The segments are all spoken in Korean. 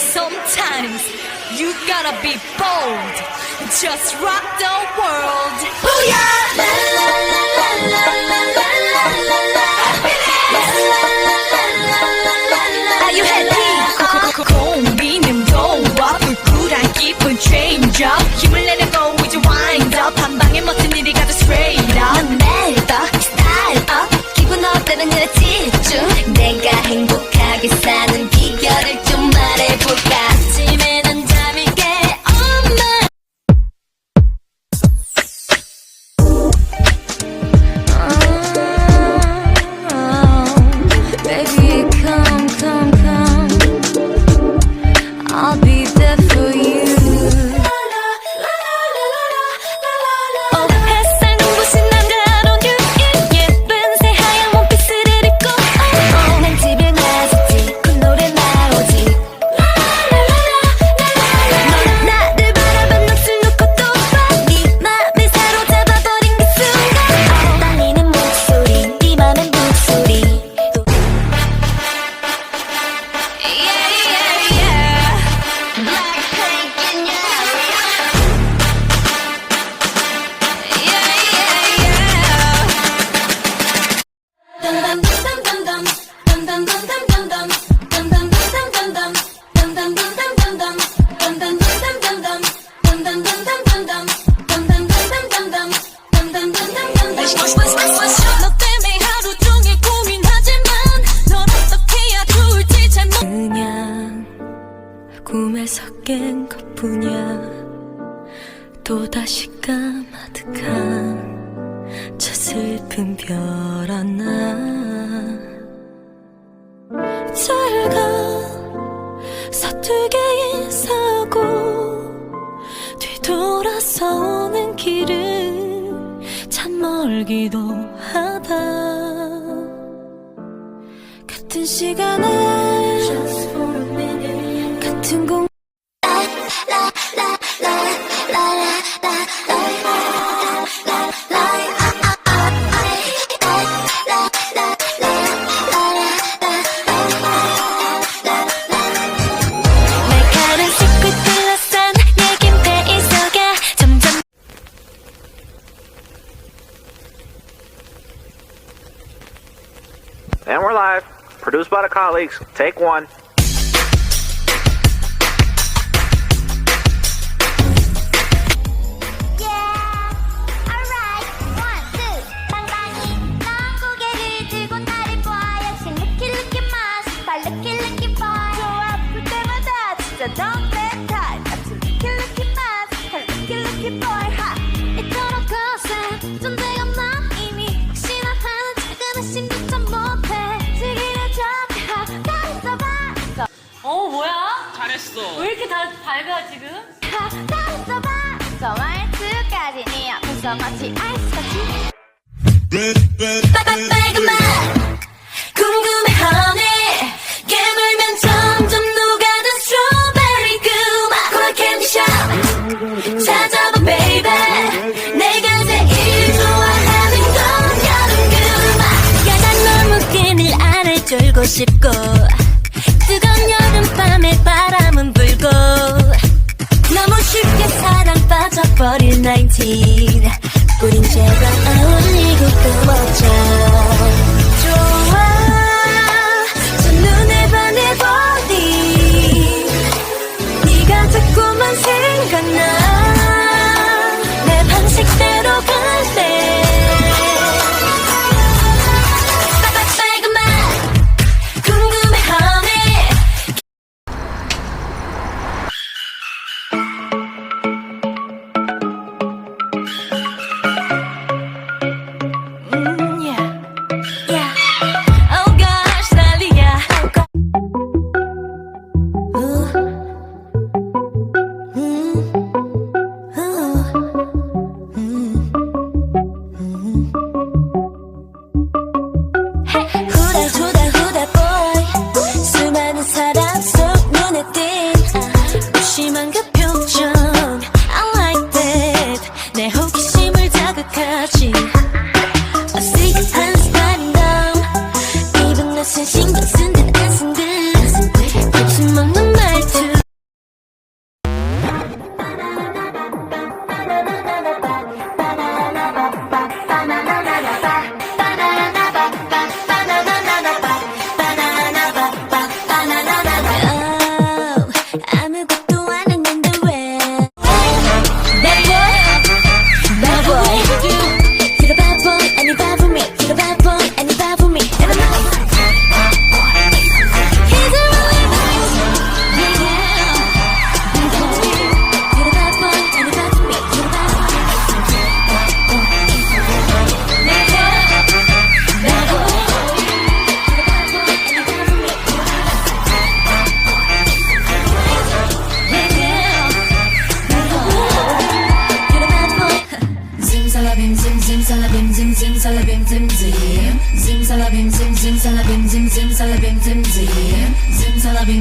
Sometimes you gotta be bold. Just rock the world. Booyah! La la la la la la la la la la. La la la la la la la. Are you happy? 고민은 도와 불굴한 기분 change up. 힘을 내는 거 would you wind up? 한 방에 멋진 일이 가도 straight up. 난 매일 더 style up. 기분 어때는 내가 행복. 꿈에서 깬 것뿐이야 또다시 까마득한 저 슬픈 별 하나 잘가 서투게 기도 하다. 같은 시간에 같은 공 produced by the colleagues. Take one. 밝아 지금? 섭섭한 정말 끝까지니 앞에서 마치 아이스같이. 궁금해하는 19 우린 제발 어울리고 또 먹자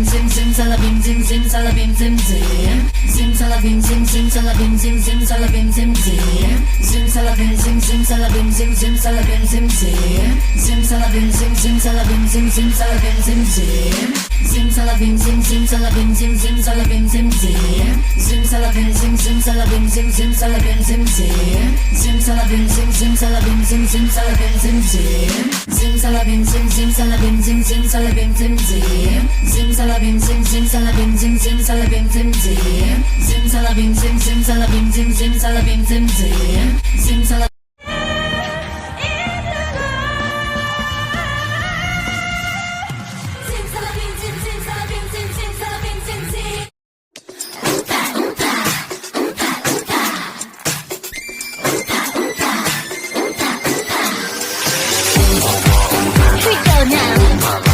zim zim salabim zim zim zim salabim zim zim salabim zim zim salabim zim zim zim salabim zim zim salabim zim zim salabim zim zim zim salabim zim zim salabim zim zim salabim zim zim zim salabim zim zim salabim zim zim salabim zim zim zim salabim zim zim salabim zim zim salabim zim zim zim salabim zim zim salabim zim zim salabim zim zim zim salabim zim zim salabim zim zim salabim zim zim zim salabim zim zim salabim zim zim salabim zim zim. Zim salabim zim zim salabim zim zim salabim zim zim. Zim salabim simsalabim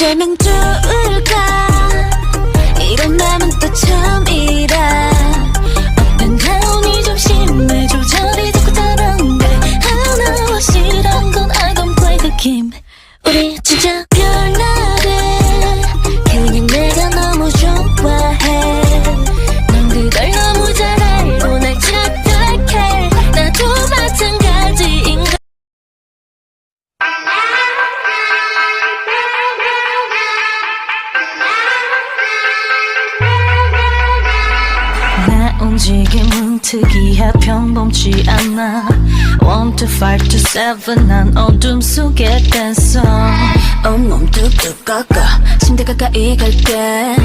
어쩌면 좋을까 One to seven 난 어둠 속에 댄서. 온몸 뚝뚝 꺾어 침대 가까이 갈게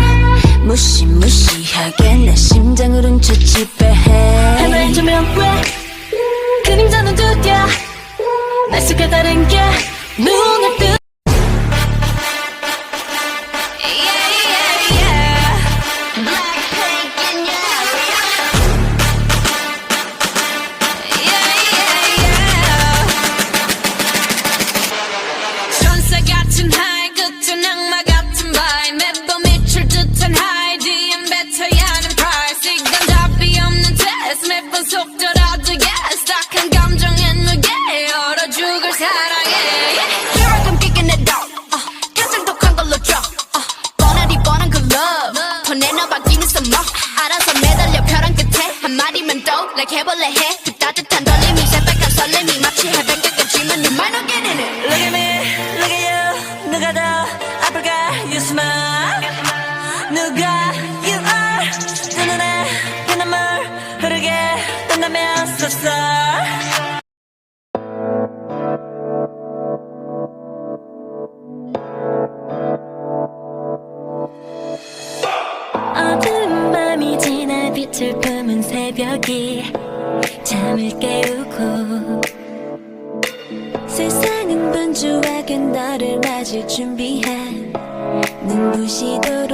무시무시하게 내 심장을 훔쳐 지배해. 하나의 조명 왜 그림자는 두드려 날 속에 다른 게 눈을 뜨 like 해볼래 해그 따뜻한 떨림이 새빨간 설렘이 마치 해변가까지만 You might not get in it Look at me, look at you 누가 더 아플까 You smile 누가 you are 두 눈에 피눈물 흐르게 뜬다면 so sorry 어두운 밤이 지나 빛을 품은 새벽이 잠을 깨우고 세상은 분주하게 너를 맞을 준비한 눈부시도